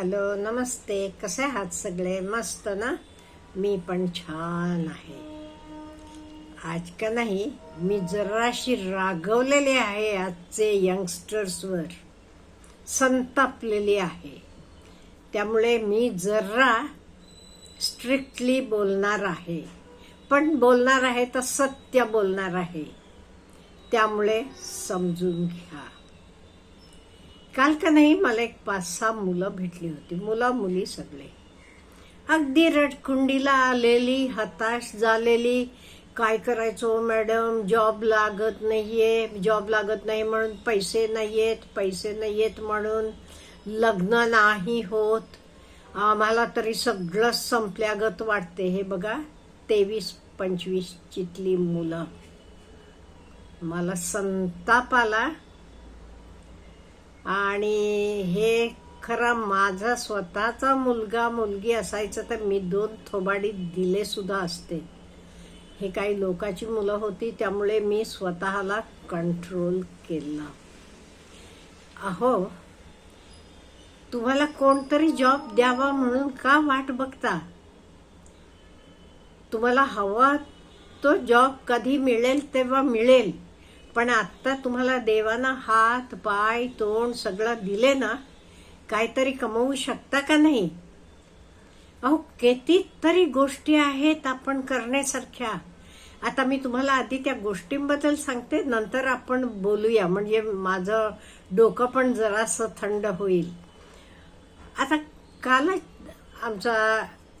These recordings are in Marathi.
हॅलो नमस्ते. कसे आहात सगळे? मस्त ना? मी पण छान आहे. आज का नाही मी जराशी रागवलेली आहे आजचे यंगस्टर्सवर. संतापलेली आहे. त्यामुळे मी जरा स्ट्रिक्टली बोलणार आहे. पण बोलणार आहे तर सत्य बोलणार आहे. त्यामुळे समजून घ्या. काल का नाही मला एक पाच सहा मुलं भेटली होती. मुला मुली सगळे. अगदी रडकुंडीला आलेली हताश झालेली. काय करायचो मॅडम? जॉब लागत नाहीये. जॉब लागत नाही म्हणून पैसे नाहीयेत पैसे नाहीयेत म्हणून लग्न नाही होत. आम्हाला तरी सगळं संपल्यागत वाटते. हे बघा तेवीस पंचवीस चितली मुलं. मला संताप आला. आणि हे खरा माझा स्वतःचा मुलगा मुलगी असायचं तर मी दोन थोबाडी दिले सुद्धा असते. हे काही लोकाची मुलं होती त्यामुळे मी स्वतःला कंट्रोल केला. अहो तुम्हाला कोणतरी जॉब द्यावा म्हणून का वाट बघता? तुम्हाला हवा तो जॉब कधी मिळेल तेव्हा मिळेल. पण आत्ता तुम्हाला देवाना हात पाय तोंड सगळं दिले ना काहीतरी कमवू शकता का नाही? अहो कितीतरी गोष्टी आहेत आपण करण्यासारख्या. आता मी तुम्हाला आधी त्या गोष्टींबद्दल सांगते नंतर आपण बोलूया. म्हणजे माझं डोकं पण जरासं थंड होईल. आता कालच आमचा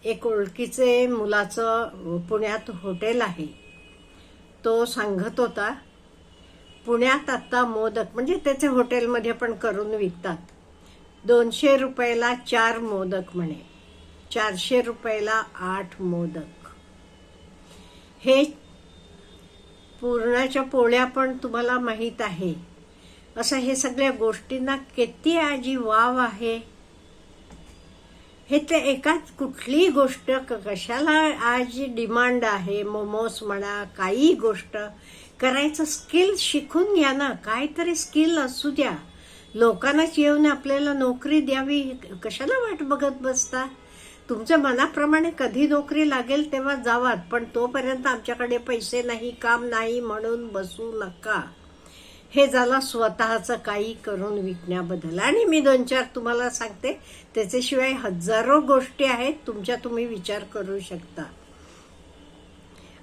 एक ओळखीचे मुलाचं पुण्यात हॉटेल आहे. तो सांगत होता पुण्यात आता मोदक म्हणजे त्याचे हॉटेलमध्ये पण करून विकतात. दोनशे रुपयाला चार मोदक म्हणे. चारशे रुपयाला आठ मोदक. हे पूर्णाच्या पोळ्या पण तुम्हाला माहीत आहे. असं हे सगळ्या गोष्टींना किती आजी वाव आहे. हे ते एकाच कुठलीही गोष्ट कशाला आज डिमांड आहे मोमोज म्हणा काही गोष्ट करायचं स्किल शिकून घ्या ना. काहीतरी स्किल असू द्या. लोकांनाच येऊन आपल्याला नोकरी द्यावी कशाला वाट बघत बसता? तुमच्या मनाप्रमाणे कधी नोकरी लागेल तेव्हा जावात पण तोपर्यंत आमच्याकडे पैसे नाही काम नाही म्हणून बसू नका. हे झालं स्वतःचं काही करून विकण्याबद्दल. आणि मी दोन चार तुम्हाला सांगते त्याच्याशिवाय हजारो गोष्टी आहेत तुमच्या तुम्ही विचार करू शकता.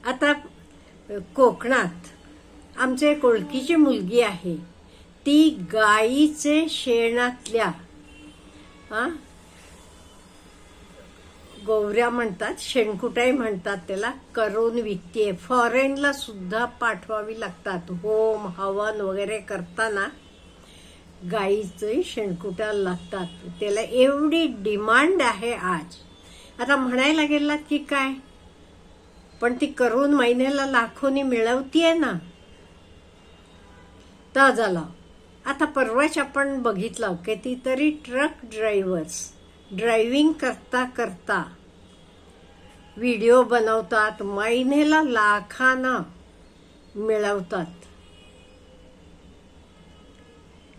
आता कोकणात आमचे एक ओळखीची मुलगी आहे. ती गाईचे शेणातल्या हा गोवऱ्या म्हणतात शेणकुटाई म्हणतात त्याला करून विकते. फॉरेनला सुद्धा पाठवावी लागतात. होम हवन वगैरे करताना गाईचे शेणकुटा लागतात. त्याला एवढी डिमांड आहे आज. आता म्हणायला गेलात की काय? पण ती करून महिन्याला लाखोनी मिळवतीये ना. तर झाला. आता परवाच आपण बघितलं कितीतरी ट्रक ड्रायव्हर्स ड्रायव्हिंग करता करता व्हिडिओ बनवतात महिन्याला लाखांना मिळवतात.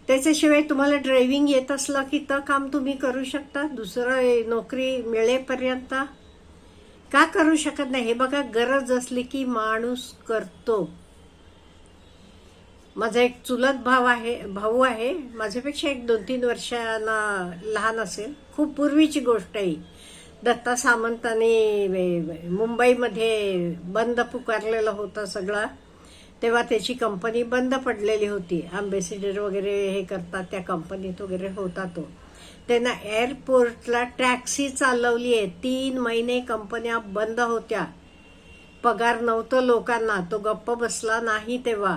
त्याच्याशिवाय तुम्हाला ड्रायव्हिंग येत असलं की तर काम तुम्ही करू शकता दुसरं नोकरी मिळेपर्यंत का करू शकत नाही? हे बघा गरज असली की माणूस करतो. माझा एक चुलत भाव आहे भाऊ आहे. माझ्यापेक्षा एक दोन तीन वर्षांना लहान असेल. खूप पूर्वीची गोष्ट आहे दत्ता सामंताने मुंबईमध्ये बंद पुकारलेलं होतं सगळं. तेव्हा त्याची कंपनी बंद पडलेली होती. अम्बेसिडर वगैरे हे करतात त्या कंपनीत वगैरे होता तो. त्यांना एअरपोर्टला टॅक्सी चालवली आहे. तीन महिने कंपन्या बंद होत्या. पगार नव्हतं लोकांना. तो गप्प बसला नाही तेव्हा.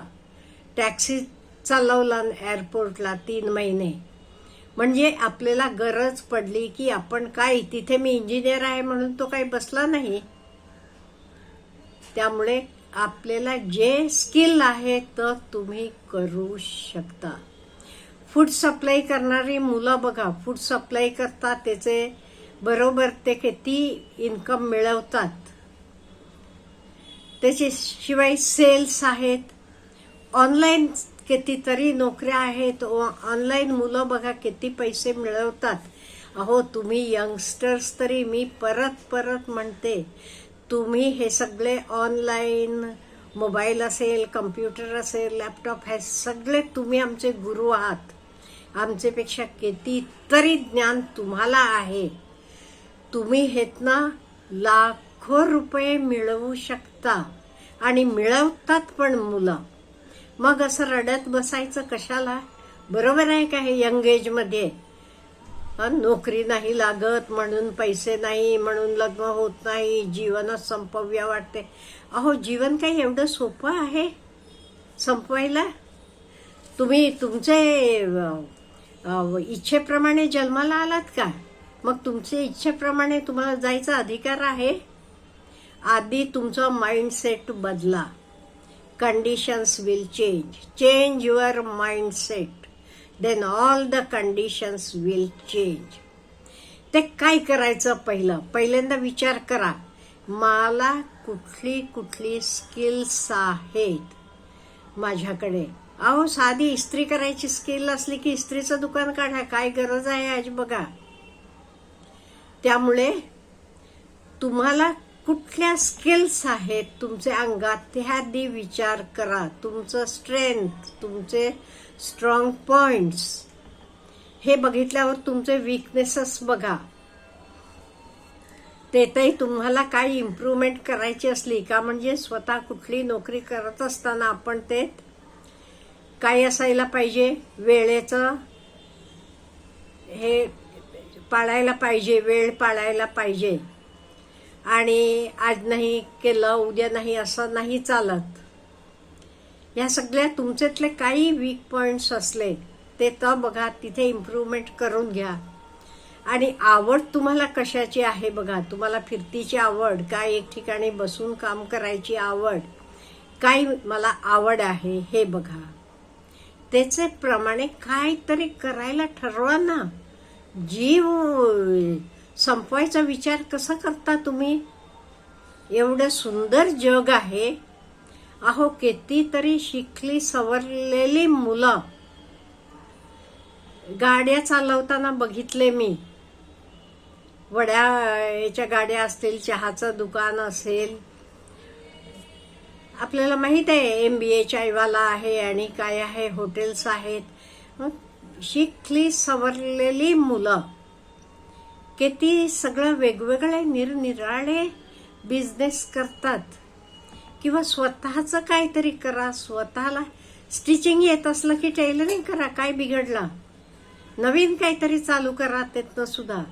टॅक्सी चालवला एअरपोर्टला तीन महिने. म्हणजे आपल्याला गरज पडली की आपण काय तिथे मी इंजिनियर आहे म्हणून तो काही बसला नाही. त्यामुळे आपल्याला जे स्किल आहे तर तुम्ही करू शकता. फूड सप्लाय करणारी मुलं बघा फूड सप्लाय करतात त्याचे बरोबर ते किती इन्कम मिळवतात. त्याच्याशिवाय सेल्स आहेत. ऑनलाईन कितीतरी नोकऱ्या आहेत ऑनलाईन मुलं बघा किती पैसे मिळवतात. अहो तुम्ही यंगस्टर्स तरी मी परत परत म्हणते तुम्ही हे सगळे ऑनलाईन मोबाईल असेल कम्प्युटर असेल लॅपटॉप हे सगळे तुम्ही आमचे गुरु आहात. आमच्यापेक्षा कितीतरी ज्ञान तुम्हाला आहे. तुम्ही हेतना लाखो रुपये मिळवू शकता. आणि मिळवतात पण मुलं. मग असं रडत बसायचं कशाला? बरोबर आहे का हे यंग एजमध्ये नोकरी नाही लागत म्हणून पैसे नाही म्हणून लग्न होत नाही जीवनच संपव्या वाटते. अहो जीवन काही एवढं सोपं आहे? संपवायला? तुम्ही तुमचे इच्छेप्रमाणे जन्माला आलात का? मग तुमचे इच्छेप्रमाणे तुम्हाला जायचा अधिकार आहे? आधी तुमचा माइंडसेट बदला. Conditions will change change your mindset then all the conditions will change ते काय करायचं पहिलं? पहिल्यांदा विचार करा. मला कुठली कुठली स्किल्स आहेत माझ्याकडे? अहो साधी इस्त्री करायची स्किल असली की इस्त्रीचं दुकान काढा. काय गरज आहे आज बघा. त्यामुळे तुम्हाला कुठल्या स्किल्स आहेत तुमच्या अंगात ते आधी विचार करा. तुमचं स्ट्रेंथ तुमचे स्ट्रॉंग पॉइंट्स हे बघितल्यावर तुमचे विकनेसेस बघा. तेथही तुम्हाला काही इम्प्रूव्हमेंट करायची असली का? म्हणजे स्वतः कुठली नोकरी करत असताना आपण ते काय असायला पाहिजे? वेळेचं हे पाळायला पाहिजे वेळ पाळायला पाहिजे. आणि आज नाही केलं उद्या नाही असं नाही चालत. या सगळ्या तुमच्यातले काही वीक पॉईंट्स असले ते तर बघा तिथे इम्प्रूव्हमेंट करून घ्या. आणि आवड तुम्हाला कशाची आहे बघा? तुम्हाला फिरतीची आवड काय एक ठिकाणी बसून काम करायची आवड काय मला आवड आहे हे बघा. त्याचे प्रमाणे काहीतरी करायला ठरवा ना. जीव संपवायचा विचार कसा करता तुम्ही? एवढं सुंदर जग आहे. अहो कितीतरी शिकली सवरलेली मुलं. गाड्या चालवताना बघितले मी. वड्या याच्या गाड्या असतील चहाचं दुकान असेल. आपल्याला माहीत आहे एम बी ए चायवाला आहे आणि काय आहे हॉटेल्स आहेत. शिकली सवरलेली मुलं. किती सगळं वेगवेगळे निरनिराळे बिझनेस करतात. किंवा स्वतःचं काहीतरी करा स्वतःला स्टिचिंग येत असलं की टेलरिंग करा काय बिघडला. नवीन काहीतरी चालू करा त्यातनं सुद्धा.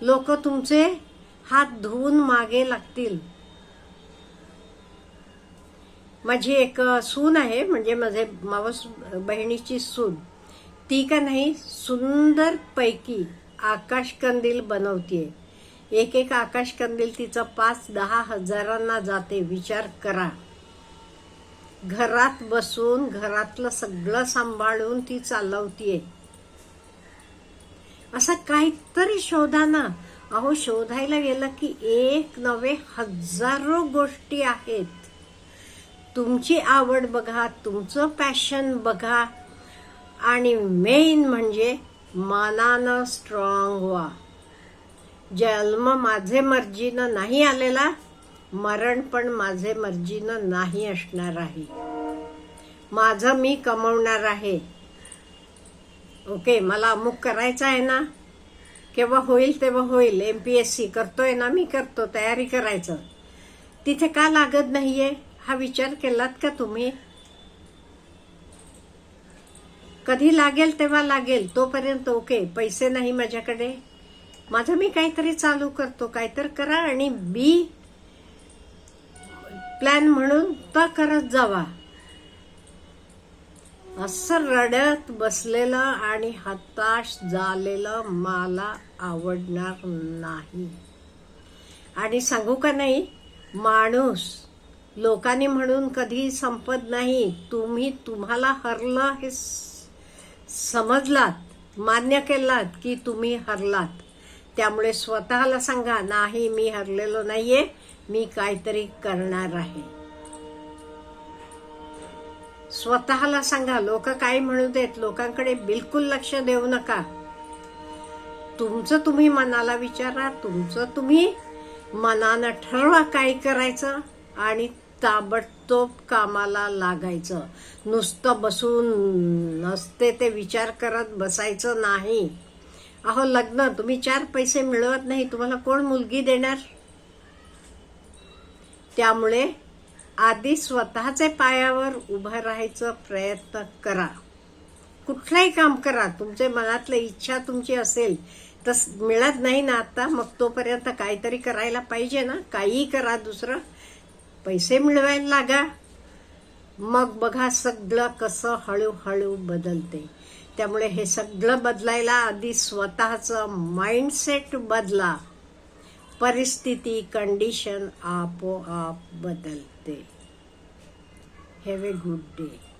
लोक तुमचे हात धुवून मागे लागतील. माझी एक सून आहे म्हणजे माझे मावस बहिणीची सून. ती का नाही सुंदर पैकी. आकाशकंदील बनवते बनवतीये. एक एक आकाशकंदील तिचं पाच दहा हजारांना जाते. विचार करा. घरात बसून घरातलं सगळं सांभाळून ती चालवतीये. असं काहीतरी शोधा ना. अहो शोधायला गेलं की एक नवे हजारो गोष्टी आहेत. तुमची आवड बघा तुमचं पॅशन बघा. आणि मेन म्हणजे मनानं स्ट्रॉंग व्हा. जन्म माझे मर्जीनं नाही आलेला मरण पण माझे मर्जीनं नाही असणार आहे. माझं मी कमवणार आहे. ओके मला अमुक करायचं आहे ना? केव्हा होईल तेव्हा होईल. एम पी एस सी करतोय ना मी करतो तयारी करायचं. तिथे का लागत नाहीये? हा विचार केलात का तुम्ही? कधी लागेल तेव्हा लागेल तोपर्यंत ओके पैसे नाही माझ्याकडे. माझं मी काहीतरी चालू करतो काहीतरी करा आणि बी प्लॅन म्हणून तर करत जावा. असं रडत बसलेलं आणि हताश झालेलं मला आवडणार नाही. आणि सांगू का नाही माणूस लोकांनी म्हणून कधी संपत नाही तुम्ही तुम्हाला हरलं हे समजलात मान्य केलात की तुम्ही हरलात. त्यामुळे स्वतःला सांगा नाही मी हरलेलो नाहीये मी काहीतरी करणार आहे. स्वतःला सांगा लोक काय म्हणू देत लोकांकडे बिलकुल लक्ष देऊ नका. तुमचं तुम्ही मनाला विचारा तुमचं तुम्ही मनानं ठरवा काय करायचं आणि ताबडतोब कामाला लागायचं. नुसतं बसून नसते ते विचार करत बसायचं नाही. अहो लग्न तुम्ही चार पैसे मिळवत नाही तुम्हाला कोण मुलगी देणार? त्यामुळे आधी स्वतःचे पायावर उभं राहायचं प्रयत्न करा. कुठलंही काम करा तुमचे मनातलं इच्छा तुमची असेल तर मिळत नाही ना आता मग तोपर्यंत काहीतरी करायला पाहिजे ना काही करा दुसरं. पैसे मिळवायला लागा. मग बघा सगळं कसं हळूहळू बदलते. त्यामुळे हे सगळं बदलायला आधी स्वतःचं माइंडसेट बदला. परिस्थिती कंडिशन आपोआप बदलते. Have a good day